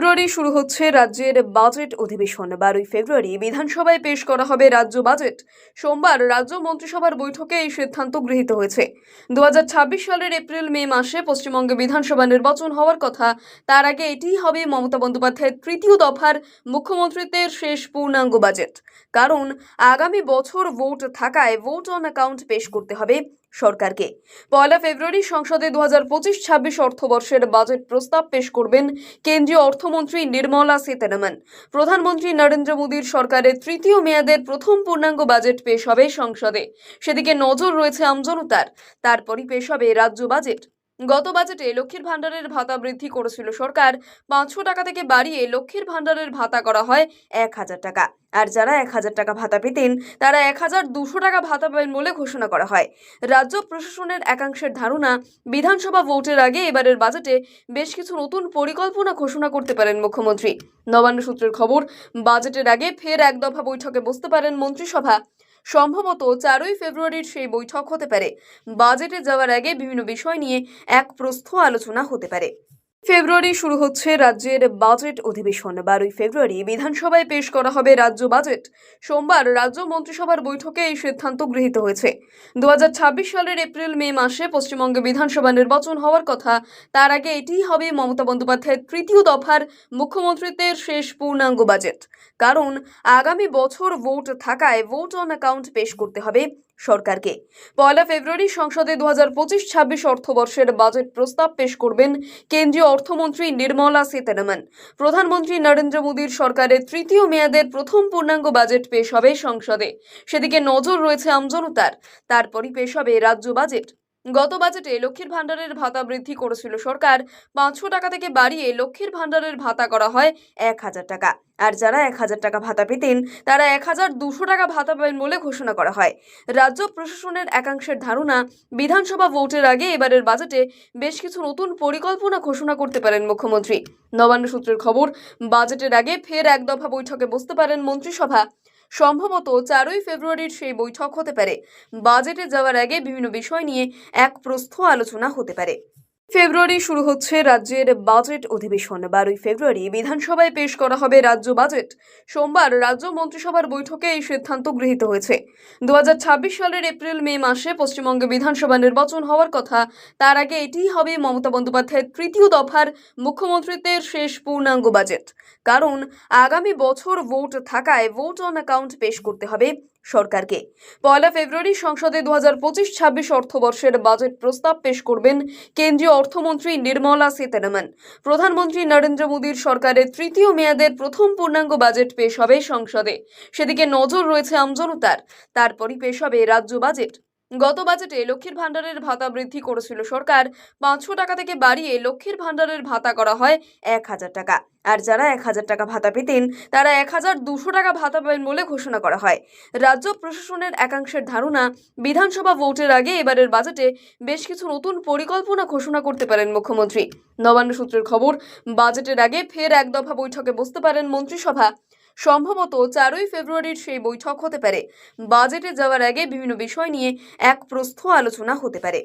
ফেব্রুয়ারি শুরু হচ্ছে রাজ্যের বাজেট অধিবেশন। বারোই ফেব্রুয়ারি বিধানসভায় পেশ করা হবে রাজ্য বাজেট। সোমবার রাজ্য মন্ত্রিসভার বৈঠকে এই সিদ্ধান্ত গৃহীত হয়েছে। দু হাজার ছাব্বিশ সালের এপ্রিল মে মাসে পশ্চিমবঙ্গে বিধানসভা নির্বাচন হওয়ার কথা, তার আগে এটিই হবে মমতা বন্দ্যোপাধ্যায়ের তৃতীয় দফার মুখ্যমন্ত্রীত্বের শেষ পূর্ণাঙ্গ বাজেট। কারণ, আগামী বছর ভোট থাকায় ভোট অন অ্যাকাউন্ট পেশ করতে হবে। সরকারকে। পয়লা ফেব্রুয়ারি সংসদে দু হাজার পঁচিশ ছাব্বিশ অর্থবর্ষের বাজেট প্রস্তাব পেশ করবেন কেন্দ্রীয় অর্থমন্ত্রী নির্মলা সীতারামন। প্রধানমন্ত্রী নরেন্দ্র মোদীর সরকারের তৃতীয় মেয়াদের প্রথম পূর্ণাঙ্গ বাজেট পেশ হবে সংসদে। সেদিকে নজর রয়েছে আমজনতার। তারপরই পেশ হবে রাজ্য বাজেট। গত বাজেটে লক্ষ্মীর ভাণ্ডারের ভাতা বৃদ্ধি করেছিল সরকার। পাঁচশো টাকা থেকে বাড়িয়ে লক্ষ্মীর ভাণ্ডারের ভাতা করা হয় এক হাজার টাকা। আর যারা এক হাজার টাকা ভাতা পেতেন, তারা এক হাজার দুশো টাকা ভাতা পাবেন বলে ঘোষণা করা হয়। রাজ্য প্রশাসনের একাংশের ধারণা, বিধানসভা ভোটের আগে এবারের বাজেটে বেশ কিছু নতুন পরিকল্পনা ঘোষণা করতে পারেন মুখ্যমন্ত্রী। নবান্ন সূত্রের খবর, বাজেটের আগে ফের এক দফা বৈঠকে বসতে পারেন মন্ত্রিসভা। সম্ভবত চারই ফেব্রুয়ারির সেই বৈঠক হতে পারে। বাজেটে যাওয়ার আগে বিভিন্ন বিষয় নিয়ে এক প্রস্থ আলোচনা হতে পারে। ফেব্রুয়ারি শুরু হচ্ছে রাজ্যের বাজেট অধিবেশন। বারোই ফেব্রুয়ারি বিধানসভায় পেশ করা হবে রাজ্য বাজেট। সোমবার রাজ্য মন্ত্রিসভার বৈঠকে এই সিদ্ধান্ত গৃহীত হয়েছে। দুহাজার ছাব্বিশ সালের এপ্রিল মে মাসে পশ্চিমবঙ্গে বিধানসভা নির্বাচন হওয়ার কথা, তার আগে এটিই হবে মমতা বন্দ্যোপাধ্যায়ের তৃতীয় দফার মুখ্যমন্ত্রীত্বের শেষ পূর্ণাঙ্গ বাজেট। কারণ, আগামী বছর ভোট থাকায় ভোট অন অ্যাকাউন্ট পেশ করতে হবে সরকারকে। পয়লা ফেব্রুয়ারি সংসদে দু হাজার পঁচিশ ছাব্বিশ অর্থবর্ষের বাজেট প্রস্তাব পেশ করবেন কেন্দ্রীয় অর্থমন্ত্রী নির্মলা সীতারামন। প্রধানমন্ত্রী নরেন্দ্র মোদীর সরকারের তৃতীয় মেয়াদের প্রথম পূর্ণাঙ্গ বাজেট পেশ হবে সংসদে। সেদিকে নজর রয়েছে আমজনতার। তারপরই পেশ হবে রাজ্য বাজেট। গত বাজেটে লক্ষ্মীর ভাণ্ডারের ভাতা বৃদ্ধি করেছিল সরকার। পাঁচশো টাকা থেকে বাড়িয়ে লক্ষ্মীর ভাণ্ডারের ভাতা করা হয় এক হাজার টাকা। আর যারা এক হাজার টাকা ভাতা পেতেন, তারা এক হাজার দুশো টাকা ভাতা পাবেন বলে ঘোষণা করা হয়। রাজ্য প্রশাসনের একাংশের ধারণা, বিধানসভা ভোটের আগে এবারের বাজেটে বেশ কিছু নতুন পরিকল্পনা ঘোষণা করতে পারেন মুখ্যমন্ত্রী। নবান্ন সূত্রের খবর, বাজেটের আগে ফের এক দফা বৈঠকে বসতে পারেন মন্ত্রিসভা। সম্ভবত চারই ফেব্রুয়ারির সেই বৈঠক হতে পারে। বাজেটে যাওয়ার আগে বিভিন্ন বিষয় নিয়ে এক প্রস্থ আলোচনা হতে পারে। ফেব্রুয়ারি শুরু হচ্ছে রাজ্যের বাজেট অধিবেশন। বারোই ফেব্রুয়ারি বিধানসভায় পেশ করা হবে রাজ্য বাজেট। সোমবার রাজ্য মন্ত্রিসভার বৈঠকে এই সিদ্ধান্ত গৃহীত হয়েছে। দু হাজার ছাব্বিশ সালের এপ্রিল মে মাসে পশ্চিমবঙ্গে বিধানসভা নির্বাচন হওয়ার কথা, তার আগে এটিই হবে মমতা বন্দ্যোপাধ্যায়ের তৃতীয় দফার মুখ্যমন্ত্রীত্বের শেষ পূর্ণাঙ্গ বাজেট। কারণ, আগামী বছর ভোট থাকায় ভোট অন অ্যাকাউন্ট পেশ করতে হবে। সরকারকে। পয়লা ফেব্রুয়ারি সংসদে দু হাজার পঁচিশ ছাব্বিশ অর্থবর্ষের বাজেট প্রস্তাব পেশ করবেন কেন্দ্রীয় অর্থমন্ত্রী নির্মলা সীতারামন। প্রধানমন্ত্রী নরেন্দ্র মোদীর সরকারের তৃতীয় মেয়াদের প্রথম পূর্ণাঙ্গ বাজেট পেশ হবে সংসদে। সেদিকে নজর রয়েছে আমজনতার। তারপরই পেশ হবে রাজ্য বাজেট। গত বাজেটে লক্ষ্মীর ভাণ্ডারের ভাতা বৃদ্ধি করেছিল সরকার। পাঁচশো টাকা থেকে বাড়িয়ে লক্ষ্মীর ভাণ্ডারের ভাতা করা হয় এক হাজার টাকা। আর যারা এক হাজার টাকা ভাতা পেতেন, তারা এক হাজার দুশো টাকা ভাতা পাবেন বলে ঘোষণা করা হয়। রাজ্য প্রশাসনের একাংশের ধারণা, বিধানসভা ভোটের আগে এবারের বাজেটে বেশ কিছু নতুন পরিকল্পনা ঘোষণা করতে পারেন মুখ্যমন্ত্রী। নবান্ন সূত্রের খবর, বাজেটের আগে ফের এক দফা বৈঠকে বসতে পারেন মন্ত্রিসভা। সম্ভবত চারই ফেব্রুয়ারির সেই বৈঠক হতে পারে। বাজেটে যাওয়ার আগে বিভিন্ন বিষয় নিয়ে এক প্রস্থ আলোচনা হতে পারে।